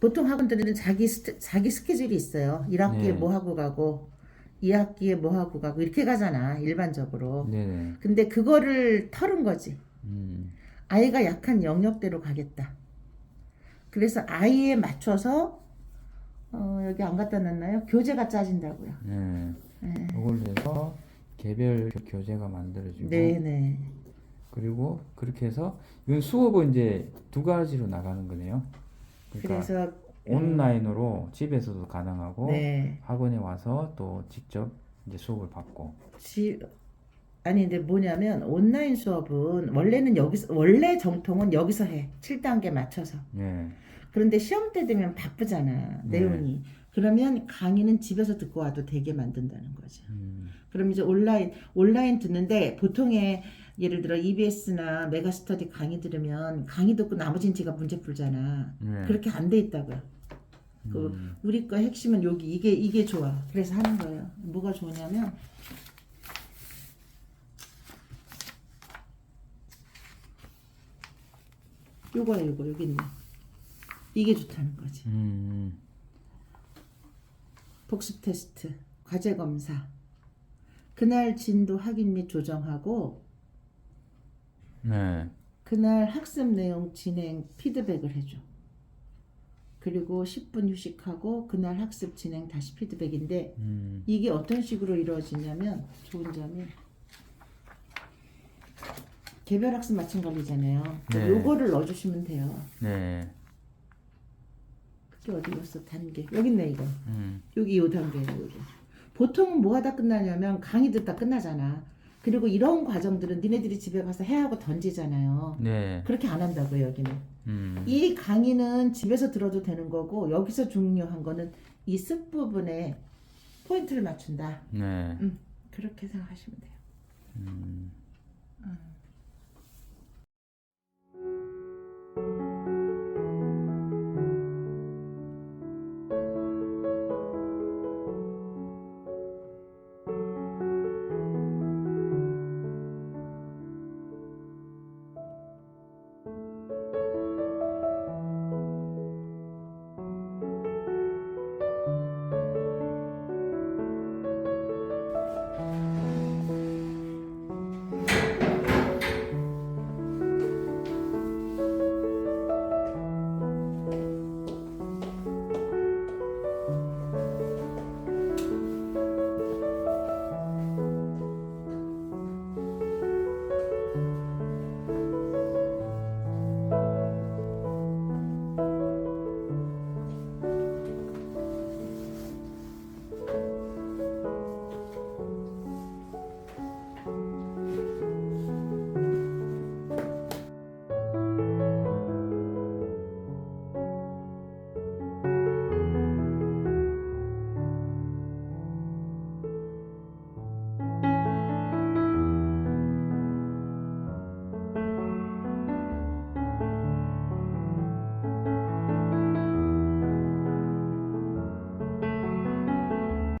보통 학원들은 자기 스, 자기 스케줄이 있어요. 1학기에 네. 뭐 하고 가고 2학기에 뭐 하고 가고 이렇게 가잖아. 일반적으로. 네네. 근데 그거를 털은 거지. 음. 아이가 약한 영역대로 가겠다. 그래서 아이에 맞춰서 어, 여기 안 갖다 놨나요? 교재가 짜진다고요. 네. 네. 그걸 해서 개별 교- 교재가 만들어지고 네네. 그리고 그렇게 해서 이건 수업은 이제 두 가지로 나가는 거네요. 그러니까 그래서 온라인으로 집에서도 가능하고 네. 학원에 와서 또 직접 이제 수업을 받고 지, 아니 근데 뭐냐면 온라인 수업은 원래는 여기서 원래 정통은 여기서 해. 7단계 맞춰서. 네. 그런데 시험 때 되면 바쁘잖아. 네. 내용이. 그러면 강의는 집에서 듣고 와도 되게 만든다는 거죠. 음. 그럼 이제 온라인 온라인 듣는데 보통의 예를 들어 EBS나 메가스터디 강의 들으면 강의 듣고 나머지는 제가 문제 풀잖아. 네. 그렇게 안 돼 있다고요. 그 음. 우리 거 핵심은 여기 이게 이게 좋아. 그래서 하는 거예요. 뭐가 좋냐면 요거야 요거 여기 있네. 이게 좋다는 거지. 음. 복습 테스트, 과제 검사, 그날 진도 확인 및 조정하고 네. 그날 학습 내용 진행 피드백을 해줘. 그리고 10분 휴식하고 그날 학습 진행 다시 피드백인데 음. 이게 어떤 식으로 이루어지냐면 좋은 점이 개별 학습 맞춤 관리잖아요. 네. 요거를 넣어주시면 돼요. 네. 그게 어디 갔어 단계 여기 있네 이거. 음. 여기 요 단계예요 여기. 보통은 뭐 하다 끝나냐면 강의 듣다 끝나잖아. 그리고 이런 과정들은 니네들이 집에 가서 해야 하고 던지잖아요. 네. 그렇게 안 한다고요 여기는. 음. 이 강의는 집에서 들어도 되는 거고 여기서 중요한 거는 이 습 부분에 포인트를 맞춘다. 네. 음, 그렇게 생각하시면 돼요.